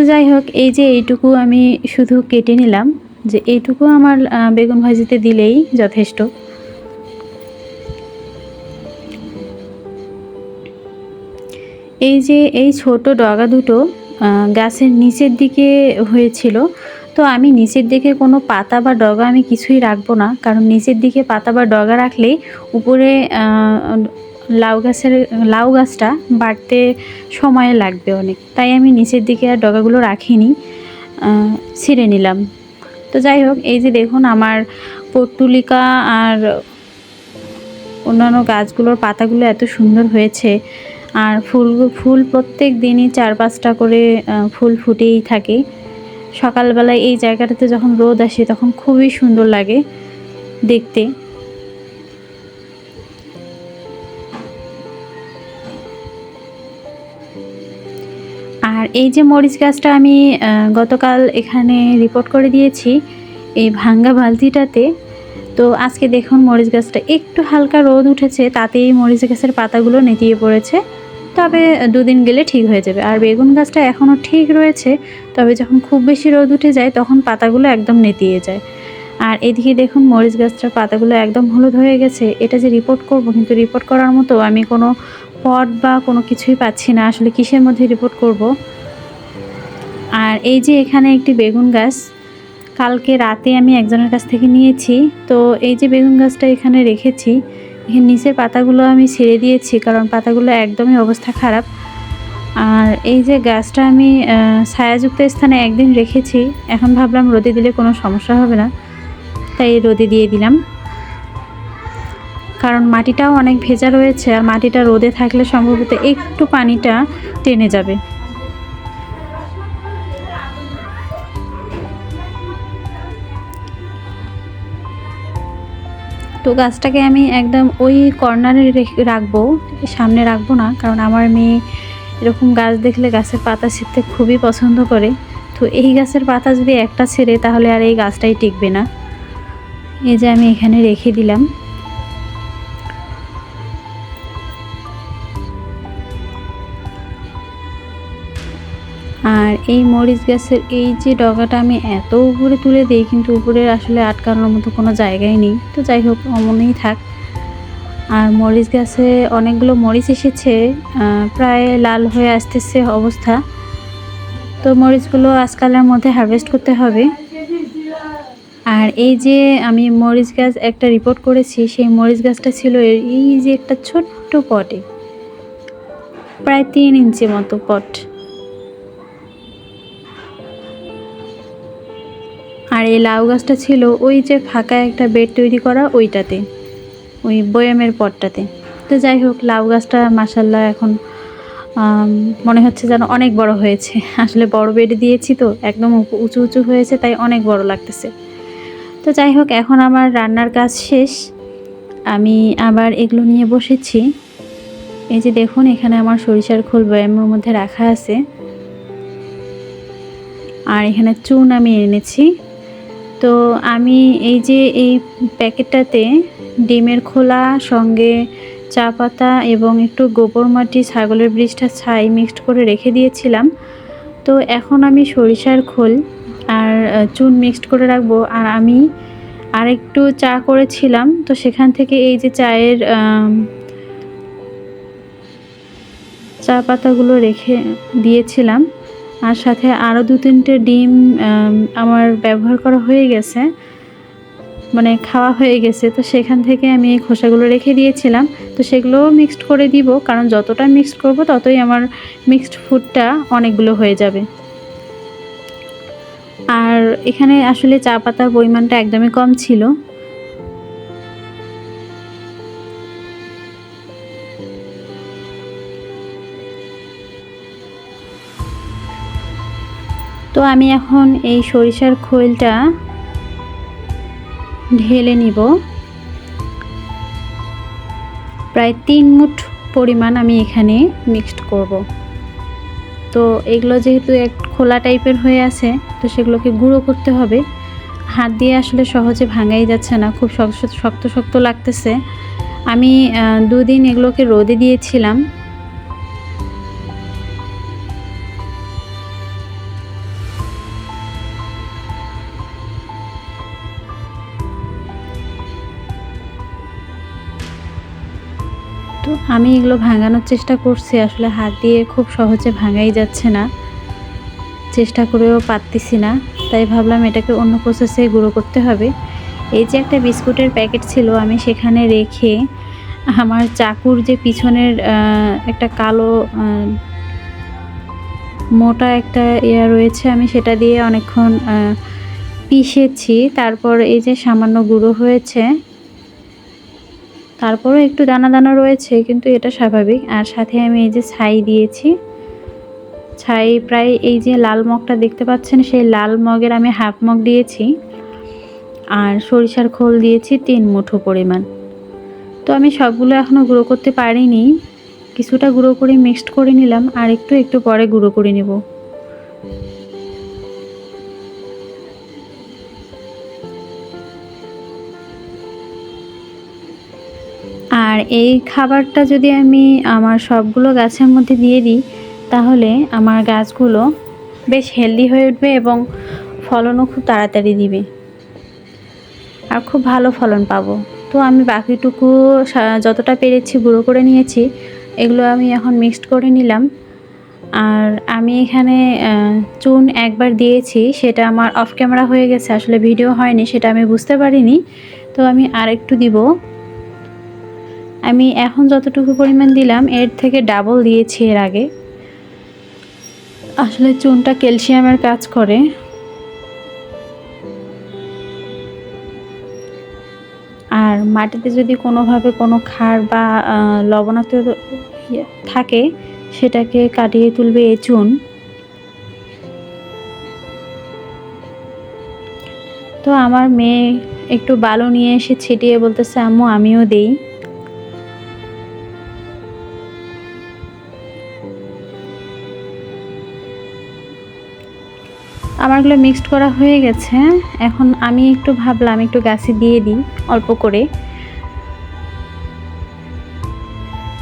তো যাই হোক, এই যে এইটুকু আমি শুধু কেটে নিলাম, যে এইটুকু আমার বেগুন ভাজিতে দিলেই যথেষ্ট। এই যে এই ছোট ডগা দুটো গাছের নিচের দিকে হয়েছিল, তো আমি নিচের দিকে কোনো পাতা বা ডগা আমি কিছুই রাখব না, কারণ নিচের দিকে পাতা বা ডগা রাখলেই উপরে লাউ গাছের, লাউ গাছটা বাড়তে সময় লাগবে অনেক। তাই আমি নিচের দিকে আর ডগাগুলো রাখিনি ছিঁড়ে নিলাম। তো যাই হোক, এই যে দেখুন আমার পর্তুলিকা আর অন্যান্য গাছগুলোর পাতাগুলো এত সুন্দর হয়েছে। আর ফুল ফুল প্রত্যেক দিনই চার পাঁচটা করে ফুল ফুটেই থাকে। সকালবেলায় এই জায়গাটাতে যখন রোদ আসে তখন খুবই সুন্দর লাগে দেখতে। আর এই যে মরিচ গাছটা আমি গতকাল এখানে রিপোর্ট করে দিয়েছি, এই ভাঙ্গা বালতিটাতে। তো আজকে দেখুন মরিচ গাছটা একটু হালকা রোদ উঠেছে, তাতেই মরিচ গাছের পাতাগুলো নেতিয়ে পড়েছে। তবে দুদিন গেলে ঠিক হয়ে যাবে। আর বেগুন গাছটা এখনও ঠিক রয়েছে, তবে যখন খুব বেশি রোদ উঠে যায়, তখন পাতাগুলো একদম নেতিয়ে যায়। আর এদিকে দেখুন মরিচ গাছটার পাতাগুলো একদম হলুদ হয়ে গেছে। এটা যে রিপোর্ট করব, কিন্তু রিপোর্ট করার মতো আমি কোনো পট বা কোনো কিছুই পাচ্ছি না, আসলে কিসের মধ্যে রিপোর্ট করব? আর এই যে এখানে একটি বেগুন গাছ, কালকে রাতে আমি একজনের কাছ থেকে নিয়েছি। তো এই যে বেগুন গাছটা এখানে রেখেছি, এখানে নিচের পাতাগুলো আমি ছেড়ে দিয়েছি, কারণ পাতাগুলো একদমই অবস্থা খারাপ। আর এই যে গাছটা আমি ছায়াযুক্ত স্থানে একদিন রেখেছি, এখন ভাবলাম রোদে দিলে কোনো সমস্যা হবে না, তাই রোদে দিয়ে দিলাম। কারণ মাটিটাও অনেক ভেজা রয়েছে আর মাটিটা রোদে থাকলে সম্ভবত একটু পানিটা টেনে যাবে। তো গাছটাকে আমি একদম ওই কর্নারে রেখে রাখব, সামনে রাখব না, কারণ আমার মেয়ে এরকম গাছ দেখলে গাছের পাতা ছিঁড়তে খুবই পছন্দ করে। তো এই গাছের পাতা যদি একটা ছেড়ে তাহলে আর এই গাছটাই টিকবে না। এই যে আমি এখানে রেখে দিলাম। এই মরিচ গাছের এই যে ডগাটা আমি এত উপরে তুলে দিই, কিন্তু উপরে আসলে আটকানোর মতো কোনো জায়গায় নেই। তো যাই হোক, অমনই থাক। আর মরিচ গাছে অনেকগুলো মরিচ এসেছে প্রায় লাল হয়ে আসতেছে অবস্থা। তো মরিচগুলো আজকালের মধ্যে হারভেস্ট করতে হবে। আর এই যে আমি মরিচ গাছ একটা রিপোর্ট করেছি, সেই মরিচ গাছটা ছিল এই যে একটা ছোট্ট পটে। প্রায় তিন ইঞ্চি মতো পট। আর এই লাউ গাছটা ছিল ওই যে ফাঁকা একটা বেড তৈরি করা ওইটাতে, ওই বয়ামের পটটাতে। তো যাই হোক, লাউ গাছটা মাসাল্লাহ এখন মনে হচ্ছে যেন অনেক বড় হয়েছে। আসলে বড় বেড দিয়েছি তো, একদম উঁচু- উঁচু হয়েছে, তাই অনেক বড় লাগতেছে। তো যাই হোক, এখন আমার রান্নার কাজ শেষ। আমি আবার এগুলো নিয়ে বসেছি। এই যে দেখুন, এখানে আমার সরিষার খোল বয়ামের মধ্যে রাখা আছে। আর এখানে চুন আমি এনেছি। তো আমি এই যে এই প্যাকেটটাতে ডিমের খোলা, সঙ্গে চা পাতা এবং একটু গোবর মাটি, ছাগলের বৃষ্টা ছাই মিক্সড করে রেখে দিয়েছিলাম। তো এখন আমি সরিষার খোল আর চুন মিক্সড করে রাখব। আর আমি আর একটু চা করেছিলাম, তো সেখান থেকে এই যে চায়ের চা পাতাগুলো রেখে দিয়েছিলাম। আর সাথে আরও দু তিনটে ডিম আমার ব্যবহার করা হয়ে গেছে। মানে খাওয়া হয়ে গেছে। তো সেখান থেকে আমি এই খোসাগুলো রেখে দিয়েছিলাম। তো সেগুলোও মিক্সড করে দিব। কারণ যতটা মিক্সড করব, ততই আমার মিক্সড ফুডটা অনেকগুলো হয়ে যাবে। আর এখানে আসলে চা পাতার পরিমাণটা একদমই কম ছিল। তো আমি এখন এই সরিষার খোলটা ঢেলে নিব। প্রায় তিন মুঠ পরিমাণ আমি এখানে মিক্সড করব। তো এগুলো যেহেতু এক খোলা টাইপের হয়ে আছে, তো সেগুলোকে গুঁড়ো করতে হবে। হাত দিয়ে আসলে সহজে ভাঙাই যাচ্ছে না, খুব শক্ত শক্ত লাগতেছে। আমি দুদিন এগুলোকে রোদে দিয়েছিলাম তো আমি এগুলো ভাঙানোর চেষ্টা করছি, আসলে হাত দিয়ে খুব সহজে ভাঙাই যাচ্ছে না। চেষ্টা করেও পারতেছি না, তাই ভাবলাম এটাকে অন্য প্রসেসে গুঁড়ো করতে হবে। এই যে একটা বিস্কুটের প্যাকেট ছিল, আমি সেখানে রেখে আমার চাকুর যে পিছনের একটা কালো মোটা একটা ইয়া রয়েছে, আমি সেটা দিয়ে অনেকক্ষণ পিষেছি। তারপর এই যে সামান্য গুঁড়ো হয়েছে তারপরও একটু দানা দানা রয়েছে, কিন্তু এটা স্বাভাবিক। আর সাথে আমি এই যে ছাই দিয়েছি। ছাই প্রায় এই যে লাল মগটা দেখতে পাচ্ছেন, সেই লাল মগের আমি হাফ মগ দিয়েছি। আর সরিষার খোল দিয়েছি তিন মুঠো পরিমাণ। তো আমি সবগুলো এখনও গুঁড়ো করতে পারিনি। কিছুটা গুঁড়ো করে মিক্সড করে নিলাম, আর একটু একটু পরে গুঁড়ো করে নেব। এই খাবারটা যদি আমি আমার সবগুলো গাছের মধ্যে দিয়ে দিই, তাহলে আমার গাছগুলো বেশ হেলদি হয়ে উঠবে এবং ফলনও খুব তাড়াতাড়ি দিবে। আর খুব ভালো ফলন পাবো। তো আমি বাকিটুকু যতটা পেরেছি গুঁড়ো করে নিয়েছি, এগুলো আমি এখন মিক্সড করে নিলাম। আর আমি এখানে চুন একবার দিয়েছি, সেটা আমার অফ ক্যামেরা হয়ে গেছে, আসলে ভিডিও হয়নি, সেটা আমি বুঝতে পারিনি। তো আমি আর একটু দিব। আমি এখন যতটুকু পরিমাণ দিলাম, এর থেকে ডাবল দিয়েছি এর আগে। আসলে চুনটা ক্যালসিয়ামের কাজ করে। আর মাটিতে যদি কোনোভাবে কোনো ক্ষার বা লবণাক্ত ইয়ে থাকে, সেটাকে কাটিয়ে তুলবে এই চুন। তো আমার মেয়ে একটু বালু নিয়ে এসে ছিটিয়ে বলতেছে, আম্মু, আমিও দেই। আমারগুলো মিক্সড করা হয়ে গেছে। এখন আমি একটু ভাবলাম, একটু গাছে দিয়ে দিই, অল্প করে।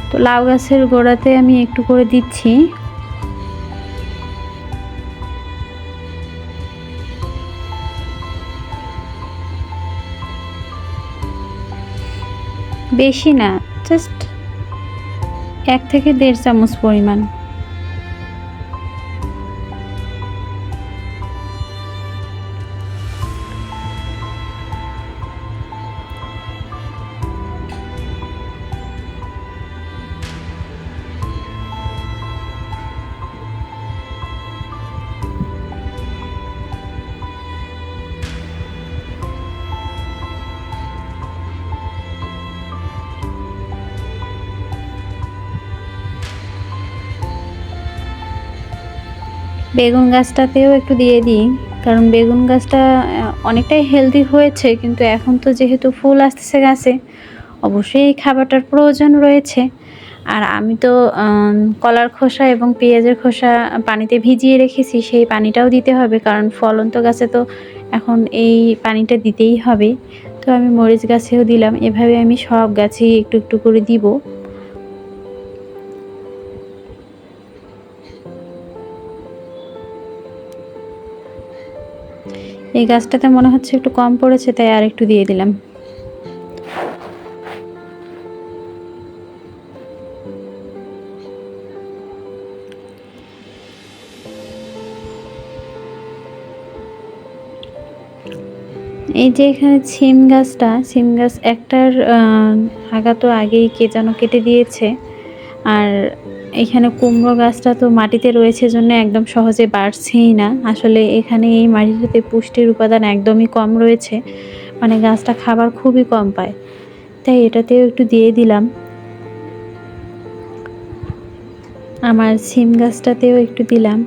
তো লাউ গাছের গোড়াতে আমি একটু করে দিচ্ছি। বেশি না জাস্ট এক থেকে দেড় চামচ পরিমাণ। বেগুন গাছটাতেও একটু দিয়ে দিই, কারণ বেগুন গাছটা অনেকটাই হেলদি হয়েছে, কিন্তু এখন তো যেহেতু ফুল আসতেছে গাছে, অবশ্যই এই খাবারটার প্রয়োজন রয়েছে। আর আমি তো কলার খোসা এবং পেঁয়াজের খোসা পানিতে ভিজিয়ে রেখেছি, সেই পানিটাও দিতে হবে, কারণ ফলন্ত গাছে তো এখন এই পানিটা দিতেই হবে। তো আমি মরিচ গাছেও দিলাম, এভাবে আমি সব গাছেই একটু একটু করে দিব। এই গাছটাতে মনে হচ্ছে একটু কম পড়েছে, তাই আর একটু দিয়ে দিলাম। এই যে এখানে সিম গাছটা সিম গাছ একটার আগা তো আগেই কে যেন কেটে দিয়েছে। আর এখানে কুমড়ো গাছটা তো মাটিতে রয়েছে জন্য একদম সহজে বাড়ছেই না। আসলে এখানে এই মাটিটাতে পুষ্টির উপাদান একদমই কম রয়েছে। মানে গাছটা খাবার খুবই কম পায়। তাই এটাতেও একটু দিয়ে দিলাম। আমার সিম গাছটাতেও একটু দিলাম।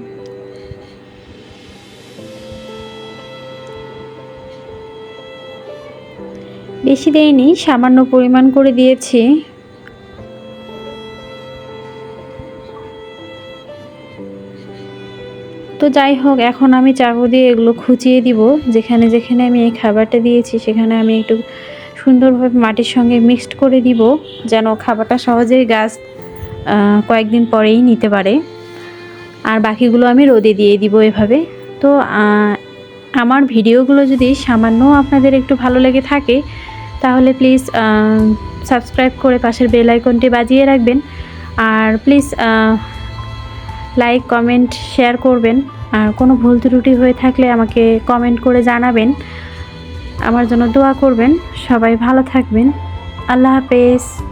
বেশি দেয়নি সামান্য পরিমাণ করে দিয়েছি। যাই হোক, এখন আমি চাকু দিয়ে এগুলো খুঁচিয়ে দিব। যেখানে যেখানে আমি এই খাবারটা দিয়েছি, সেখানে আমি একটু সুন্দরভাবে মাটির সঙ্গে মিক্সড করে দিব, যেন খাবারটা সহজেই গাছ কয়েকদিন পরেই নিতে পারে। আর বাকিগুলো আমি রোদে দিয়ে দিব এভাবে। তো আমার ভিডিওগুলো যদি সামান্য আপনাদের একটু ভালো লেগে থাকে, তাহলে প্লিজ সাবস্ক্রাইব করে পাশের বেল আইকনটি বাজিয়ে রাখবেন। আর প্লিজ লাইক কমেন্ট শেয়ার করবেন। আর কোনো ভুল ত্রুটি হয়ে থাকলে আমাকে কমেন্ট করে জানাবেন। আমার জন্য দোয়া করবেন। সবাই ভালো থাকবেন। আল্লাহ হাফেজ।